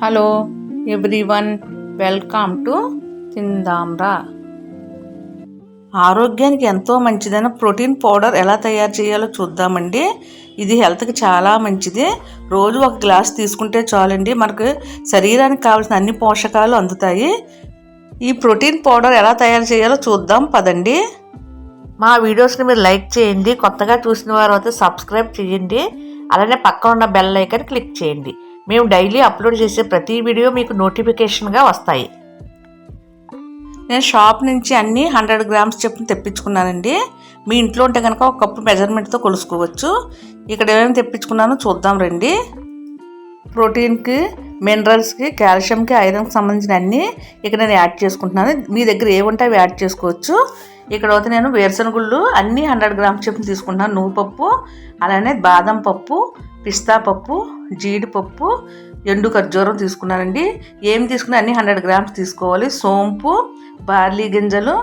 Hello everyone welcome to Tindamra ఆరోగ్యానికి ఎంతో మంచిదైన protein powder ఎలా తయారు చేయాలో చూద్దామండి. ఇది హెల్త్కి చాలా మంచిది. రోజు ఒక గ్లాస్ తీసుకుంటే చాలండి. మనకు శరీరానికి కావాల్సిన అన్ని పోషకాలు అందుతాయి. ఈ ప్రోటీన్ పౌడర్ ఎలా తయారు చేయాలో చూద్దాం. పదండి. మా వీడియోస్ని మీరు లైక్ చేయండి. కొత్తగా చూసిన వారు అయితే సబ్స్క్రైబ్ చేయండి. అలానే పక్కన ఉన్న బెల్ ఐకన్ క్లిక్ చేయండి. మేము డైలీ అప్లోడ్ చేసే ప్రతి వీడియో మీకు నోటిఫికేషన్గా వస్తాయి. నేను షాప్ నుంచి అన్ని హండ్రెడ్ గ్రామ్స్ చెప్పిన తెప్పించుకున్నానండి. మీ ఇంట్లో ఉంటే కనుక ఒక కప్పు మెజర్మెంట్తో కొలుసుకోవచ్చు. ఇక్కడ ఏమేమి తెప్పించుకున్నానో చూద్దాం రండి. ప్రోటీన్కి మినరల్స్కి కాల్షియంకి ఐరన్కి సంబంధించిన అన్నీ ఇక్కడ నేను యాడ్ చేసుకుంటున్నాను. మీ దగ్గర ఏముంటే అవి యాడ్ చేసుకోవచ్చు. ఇక్కడ అయితే నేను వేరుశనగుళ్ళు అన్ని హండ్రెడ్ గ్రామ్స్ చెప్పిన తీసుకుంటున్నాను. నువ్వు పప్పు అలానే బాదం పప్పు పిస్తా పప్పు జీడిపప్పు ఎండు ఖర్జూరం తీసుకున్నానండి. ఏం తీసుకున్నా అన్ని హండ్రెడ్ గ్రామ్స్ తీసుకోవాలి. సోంపు బార్లీ గింజలు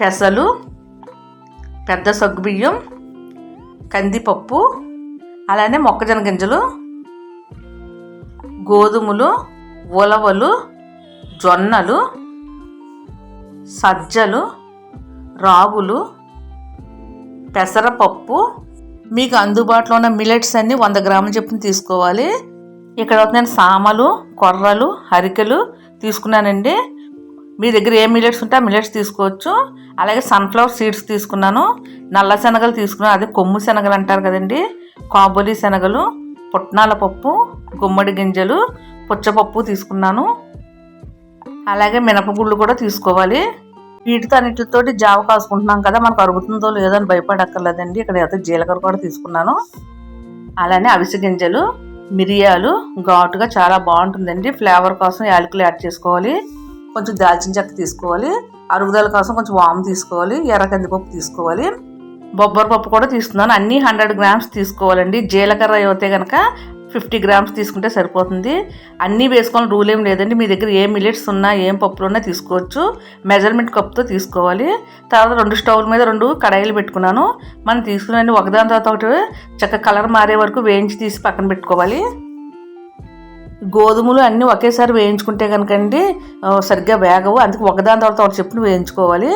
పెసలు పెద్ద సగ్గుబియ్యం కందిపప్పు అలానే మొక్కజొన్న గింజలు గోధుమలు ఉలవలు జొన్నలు సజ్జలు రాగులు పెసరపప్పు మీకు అందుబాటులో ఉన్న మిలెట్స్ అన్ని వంద గ్రాములు చొప్పున తీసుకోవాలి. ఇక్కడ నేను సామలు కొర్రలు హరికలు తీసుకున్నానండి. మీ దగ్గర ఏ మిలెట్స్ ఉంటే ఆ మిలెట్స్ తీసుకోవచ్చు. అలాగే సన్ఫ్లవర్ సీడ్స్ తీసుకున్నాను. నల్ల శనగలు తీసుకున్నాను. అదే కొమ్ము శనగలు అంటారు కదండి. కాబోలి శనగలు పుట్నాల పప్పు గుమ్మడి గింజలు పుచ్చపప్పు తీసుకున్నాను. అలాగే మినపగుళ్ళు కూడా తీసుకోవాలి. వీటితో అన్నిటితోటి జావ కాసుకుంటున్నాం కదా మనకు అరుగుతుందో లేదో అని భయపడక్కర్లేదండి. ఇక్కడ అయితే జీలకర్ర కూడా తీసుకున్నాను. అలానే అవిసె గింజలు మిరియాలు ఘాటుగా చాలా బాగుంటుందండి. ఫ్లేవర్ కోసం యాలకులు యాడ్ చేసుకోవాలి. కొంచెం దాల్చిన చెక్క తీసుకోవాలి. అరుగుదల కోసం కొంచెం వాము తీసుకోవాలి. ఎర్ర కందిపప్పు తీసుకోవాలి. బొబ్బరి పప్పు కూడా తీసుకున్నాను అన్నీ హండ్రెడ్ గ్రామ్స్ తీసుకోవాలండి. జీలకర్ర అయితే కనుక ఫిఫ్టీ గ్రామ్స్ తీసుకుంటే సరిపోతుంది. అన్నీ వేసుకోవాలని రూల్ ఏం లేదండి. మీ దగ్గర ఏ మిలెట్స్ ఉన్నా ఏం పప్పులు ఉన్నా తీసుకోవచ్చు. మెజర్మెంట్ కప్తో తీసుకోవాలి. తర్వాత రెండు స్టవ్ల మీద రెండు కడాయిలు పెట్టుకున్నాను. మనం తీసుకున్న ఒకదాని తర్వాత ఒకటి చక్క కలర్ మారే వరకు వేయించి తీసి పక్కన పెట్టుకోవాలి. గోధుమలు అన్నీ ఒకేసారి వేయించుకుంటే కనుకండి సరిగ్గా వేగవు. అందుకే ఒకదాని తర్వాత ఒకటి చెప్పును వేయించుకోవాలి.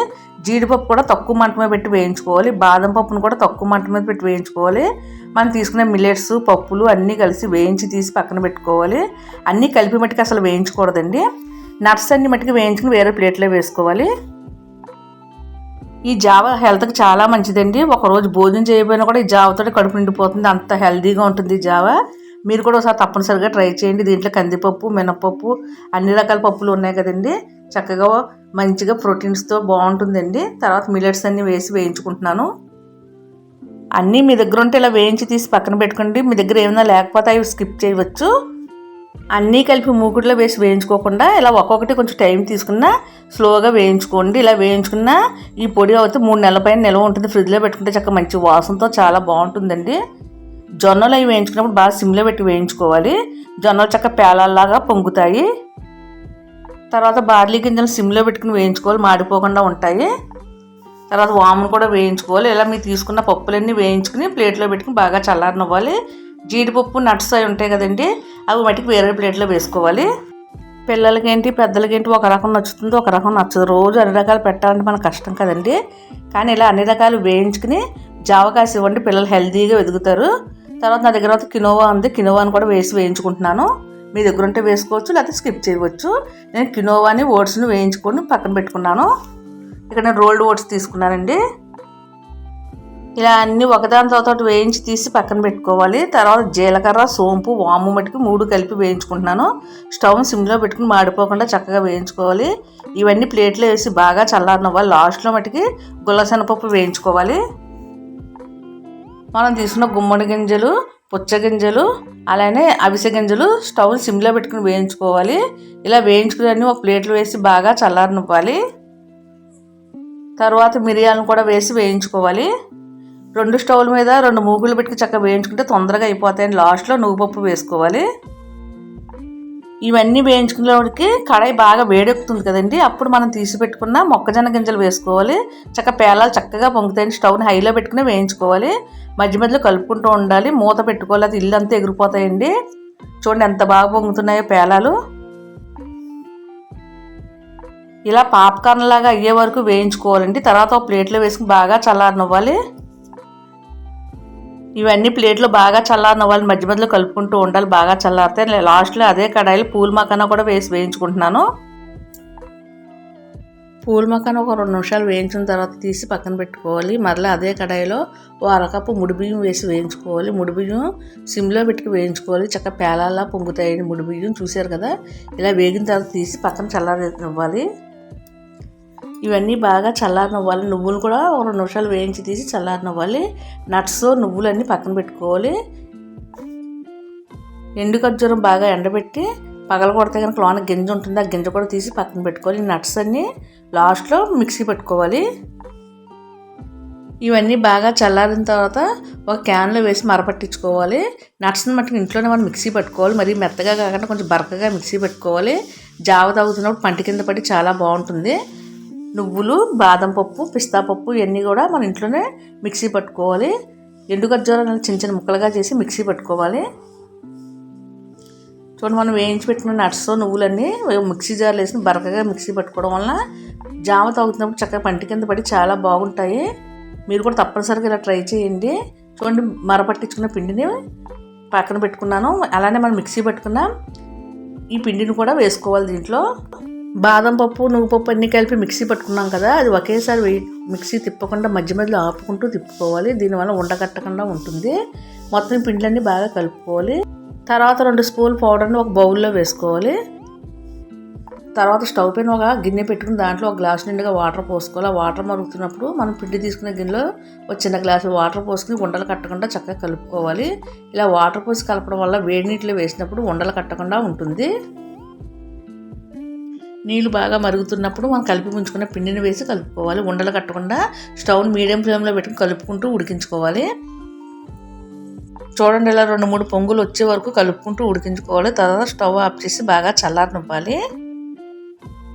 జీడిపప్పు కూడా తక్కువ మంట మీద పెట్టి వేయించుకోవాలి. బాదం పప్పును కూడా తక్కువ మంట మీద పెట్టి వేయించుకోవాలి. మనం తీసుకునే మిల్లెట్స్ పప్పులు అన్నీ కలిసి వేయించి తీసి పక్కన పెట్టుకోవాలి. అన్నీ కలిపి మట్టికి అసలు వేయించకూడదండి. నట్స్ అన్ని మట్టికి వేయించుకుని వేరే ప్లేట్లో వేసుకోవాలి. ఈ జావ హెల్త్కి చాలా మంచిదండి. ఒకరోజు భోజనం చేయకపోయినా కూడా ఈ జావతో కడుపు నిండిపోతుంది. అంత హెల్తీగా ఉంటుంది ఈ జావ. మీరు కూడా ఒకసారి తప్పనిసరిగా ట్రై చేయండి. దీంట్లో కందిపప్పు మినపప్పు అన్ని రకాల పప్పులు ఉన్నాయి కదండి. చక్కగా మంచిగా ప్రోటీన్స్తో బాగుంటుందండి. తర్వాత మిలెట్స్ అన్నీ వేసి వేయించుకుంటున్నాను. అన్నీ మీ దగ్గర ఉంటే ఇలా వేయించి తీసి పక్కన పెట్టుకోండి. మీ దగ్గర ఏమైనా లేకపోతే అవి స్కిప్ చేయవచ్చు. అన్నీ కలిపి మూకుడులో వేసి వేయించుకోకుండా ఇలా ఒక్కొక్కటి కొంచెం టైం తీసుకున్న స్లోగా వేయించుకోండి. ఇలా వేయించుకున్న ఈ పొడి అయితే మూడు నెలల పైన నిల్వ ఉంటుంది. ఫ్రిడ్జ్లో పెట్టుకుంటే చక్కగా మంచి వాసనతో చాలా బాగుంటుందండి. జొన్నలు అవి వేయించుకున్నప్పుడు బాగా సిమ్లో పెట్టి వేయించుకోవాలి. జొన్నలు చక్క పేలాల్లాగా పొంగుతాయి. తర్వాత బార్లీ గింజలు సిమ్లో పెట్టుకుని వేయించుకోవాలి. మాడిపోకుండా ఉంటాయి. తర్వాత వామును కూడా వేయించుకోవాలి. ఇలా మీరు తీసుకున్న పప్పులన్నీ వేయించుకుని ప్లేట్లో పెట్టుకుని బాగా చల్లారనివ్వాలి. జీడిపప్పు నట్స్ అవి ఉంటాయి కదండి అవి మట్టికి వేరే ప్లేట్లో వేసుకోవాలి. పిల్లలకేంటి పెద్దలకేంటి పెద్దలకి ఏంటి ఒక రకం నచ్చుతుంది ఒక రకం నచ్చదు. రోజు అన్ని రకాలు పెట్టాలంటే మనకు కష్టం కదండి. కానీ ఇలా అన్ని రకాలు వేయించుకుని జావకాసి ఇవ్వండి. పిల్లలు హెల్తీగా ఎదుగుతారు తర్వాత నా దగ్గర కినోవా ఉంది. కినోవాని కూడా వేసి వేయించుకుంటున్నాను. మీ దగ్గర ఉంటే వేసుకోవచ్చు లేకపోతే స్కిప్ చేయవచ్చు. నేను కినోవాని ఓట్స్ని వేయించుకొని పక్కన పెట్టుకున్నాను. ఇక్కడ నేను రోల్డ్ ఓట్స్ తీసుకున్నానండి. ఇలా అన్నీ ఒకదాని తర్వాత వేయించి తీసి పక్కన పెట్టుకోవాలి. తర్వాత జీలకర్ర సోంపు వాము మటుకు మూడు కలిపి వేయించుకుంటున్నాను. స్టవ్ సిమ్లో పెట్టుకుని మాడిపోకుండా చక్కగా వేయించుకోవాలి. ఇవన్నీ ప్లేట్లో వేసి బాగా చల్లారనివ్వాలి లాస్ట్లో మటుకి గుల్లసెనపప్పు వేయించుకోవాలి. మనం తీసుకున్న గుమ్మడి గింజలు పుచ్చగింజలు అలానే అవిసె గింజలు స్టవ్ సిమ్లో పెట్టుకుని వేయించుకోవాలి. ఇలా వేయించుకుని ఒక ప్లేట్లో వేసి బాగా చల్లారనివ్వాలి. తర్వాత మిరియాలను కూడా వేసి వేయించుకోవాలి. రెండు స్టవ్ల మీద రెండు మూగులు పెట్టుకుని చక్కగా వేయించుకుంటే తొందరగా అయిపోతాయని లాస్ట్లో నువ్వుపప్పు వేసుకోవాలి. ఇవన్నీ వేయించుకునేవాడికి కడాయి బాగా వేడెక్కుతుంది కదండి. అప్పుడు మనం తీసి పెట్టుకున్న మొక్కజొన్న గింజలు వేసుకోవాలి. చక్క పేలాలు చక్కగా పొంగుతాయని స్టవ్ని హైలో పెట్టుకుని వేయించుకోవాలి. మధ్య మధ్యలో కలుపుకుంటూ ఉండాలి. మూత పెట్టుకోవాలి. అది ఇల్లు అంతా ఎగిరిపోతాయండి. చూడండి ఎంత బాగా పొంగుతున్నాయో పేలాలు. ఇలా పాప్కార్న్ లాగా అయ్యే వరకు వేయించుకోవాలండి. తర్వాత ఒక ప్లేట్లో వేసుకుని బాగా చల్లారనివ్వాలి. ఇవన్నీ ప్లేట్లో బాగా చల్లారనివ్వాలి మధ్య మధ్యలో కలుపుకుంటూ ఉండాలి బాగా చల్లారితే లాస్ట్లో అదే కడాయిలు పూల మకాన కూడా వేసి వేయించుకుంటున్నాను. పూల మకాన ఒక రెండు నిమిషాలు వేయించిన తర్వాత తీసి పక్కన పెట్టుకోవాలి. మరలా అదే కడాయిలో ఓ అరకప్పు ముడి బియ్యం వేసి వేయించుకోవాలి. ముడి బియ్యం సిమ్లో పెట్టుకు వేయించుకోవాలి. చక్క పేలాలా పొంగుతాయని ముడి బియ్యం చూశారు కదా? ఇలా వేగిన తర్వాత తీసి పక్కన చల్లారనివ్వాలి. ఇవన్నీ బాగా చల్లారనివ్వాలి నువ్వులు కూడా ఒక రెండు నిమిషాలు వేయించి తీసి చల్లారనివ్వాలి నట్స్ నువ్వులన్నీ పక్కన పెట్టుకోవాలి. ఎండు ఖర్జూరం బాగా ఎండబెట్టి పగల కొడితే కనుక లోన గింజ ఉంటుంది ఆ గింజ కూడా తీసి పక్కన పెట్టుకోవాలి. నట్స్ అన్నీ లాస్ట్లో మిక్సీ పెట్టుకోవాలి. ఇవన్నీ బాగా చల్లారిన తర్వాత ఒక క్యాన్లో వేసి మరపట్టించుకోవాలి. నట్స్ని మట్టుకు ఇంట్లోనే మనం మిక్సీ పెట్టుకోవాలి. మరి మెత్తగా కాకుండా కొంచెం బరకగా మిక్సీ పెట్టుకోవాలి. జావ తాగుతున్నప్పుడు పంట కింద పడి చాలా బాగుంటుంది. నువ్వులు బాదం పప్పు పిస్తా పప్పు ఇవన్నీ కూడా మన ఇంట్లోనే మిక్సీ పట్టుకోవాలి. ఎండు ఖర్జూరాలు చిన్న చిన్న ముక్కలుగా చేసి మిక్సీ పట్టుకోవాలి. చూడండి మనం వేయించి పెట్టిన నట్స్ నువ్వులన్నీ మిక్సీ జార్లు వేసి బరకగా మిక్సీ పట్టుకోవడం వలన జామ తాగుతున్నప్పుడు చక్కగా పంటి కింద పడి చాలా బాగుంటాయి. మీరు కూడా తప్పనిసరిగా ఇలా ట్రై చేయండి. చూడండి మరపట్టించుకున్న పిండిని పక్కన పెట్టుకున్నాను. అలానే మనం మిక్సీ పెట్టుకున్నాం. ఈ పిండిని కూడా వేసుకోవాలి దీంట్లో. బాదం పప్పు నువ్వు పప్పు అన్నీ కలిపి మిక్సీ పట్టుకున్నాం కదా అది ఒకేసారి మిక్సీ తిప్పకుండా మధ్య మధ్యలో ఆపుకుంటూ తిప్పుకోవాలి. దీనివల్ల ఉండగట్టకుండా ఉంటుంది. మొత్తం పిండిలన్నీ బాగా కలుపుకోవాలి. తర్వాత రెండు స్పూన్ పౌడర్ని ఒక బౌల్లో వేసుకోవాలి. తర్వాత స్టవ్ పైన ఒక గిన్నె పెట్టుకుని దాంట్లో ఒక గ్లాస్ నిండుగా వాటర్ పోసుకోవాలి. ఆ వాటర్ మరుగుతున్నప్పుడు మనం పిండి తీసుకున్న గిన్నెలో ఒక చిన్న గ్లాసు వాటర్ పోసుకుని ఉండలు కట్టకుండా చక్కగా కలుపుకోవాలి. ఇలా వాటర్ పోసి కలపడం వల్ల వేడి నీటిలో వేసినప్పుడు ఉండలు కట్టకుండా ఉంటుంది. నీళ్ళు బాగా మరుగుతున్నప్పుడు మనం కలిపి ఉంచుకున్న పిండిని వేసి కలుపుకోవాలి. ఉండలు కట్టకుండా స్టవ్ని మీడియం ఫ్లేమ్లో పెట్టుకుని కలుపుకుంటూ ఉడికించుకోవాలి. చూడండి ఇలా రెండు మూడు పొంగులు వచ్చే వరకు కలుపుకుంటూ ఉడికించుకోవాలి. తర్వాత స్టవ్ ఆఫ్ చేసి బాగా చల్లారనివ్వాలి.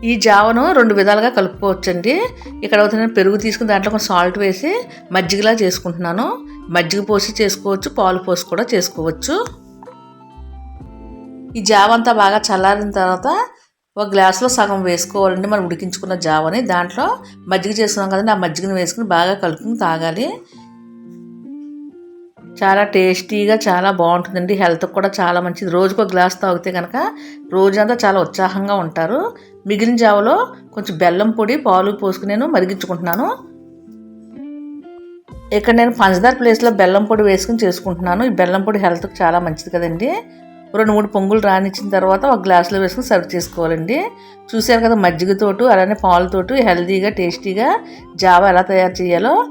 ఈ జావను రెండు విధాలుగా కలుపుకోవచ్చండి. ఇక్కడ నేను పెరుగు తీసుకుని దాంట్లో కొంచెం సాల్ట్ వేసి మజ్జిగలా చేసుకుంటున్నాను. మజ్జిగ పోసి చేసుకోవచ్చు పాలు పోసి కూడా చేసుకోవచ్చు. ఈ జావ అంతా బాగా చల్లారిన తర్వాత ఒక గ్లాసులో సగం వేసుకోవాలండి మనం ఉడికించుకున్న జావని దాంట్లో మజ్జిగ చేసుకున్నాం కదండి ఆ మజ్జిగను వేసుకుని బాగా కలుపుకుని తాగాలి. చాలా టేస్టీగా చాలా బాగుంటుందండి. హెల్త్కి కూడా చాలా మంచిది. రోజుకు ఒక గ్లాస్ తాగితే కనుక రోజంతా చాలా ఉత్సాహంగా ఉంటారు. మిగిలిన జావలో కొంచెం బెల్లం పొడి పాలు పోసుకుని నేను మరిగించుకుంటున్నాను. ఇక్కడ నేను పంచదార ప్లేస్లో బెల్లం పొడి వేసుకుని చేసుకుంటున్నాను. ఈ బెల్లం పొడి హెల్త్కి చాలా మంచిది కదండి. రెండు మూడు పొంగులు రానిచ్చిన తర్వాత ఒక గ్లాసులో వేసుకుని సర్వ్ చేసుకోవాలండి. చూశారు కదా మజ్జిగతోటు అలానే పాలతోటి హెల్తీగా టేస్టీగా జావా ఎలా తయారు చేయాలో.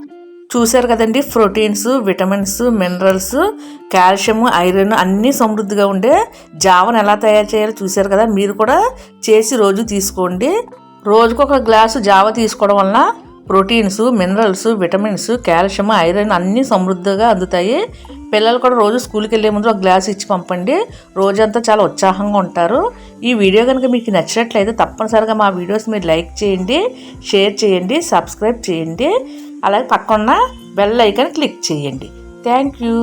చూశారు కదండి proteins vitamins minerals calcium iron అన్నీ సమృద్ధిగా ఉండే జావను ఎలా తయారు చేయాలో చూశారు కదా మీరు కూడా చేసి రోజు తీసుకోండి. రోజుకు ఒక గ్లాసు జావ తీసుకోవడం వల్ల proteins minerals vitamins calcium iron అన్నీ సమృద్ధిగా అందుతాయి. పిల్లలు కూడా రోజు స్కూల్కి వెళ్ళే ముందు ఒక గ్లాస్ ఇచ్చి పంపండి. రోజంతా చాలా ఉత్సాహంగా ఉంటారు. ఈ వీడియో కనుక మీకు నచ్చినట్లయితే తప్పనిసరిగా మా వీడియోస్ మీరు లైక్ చేయండి షేర్ చేయండి సబ్స్క్రైబ్ చేయండి. అలాగే పక్కన బెల్ ఐకాన్ క్లిక్ చేయండి. Thank you.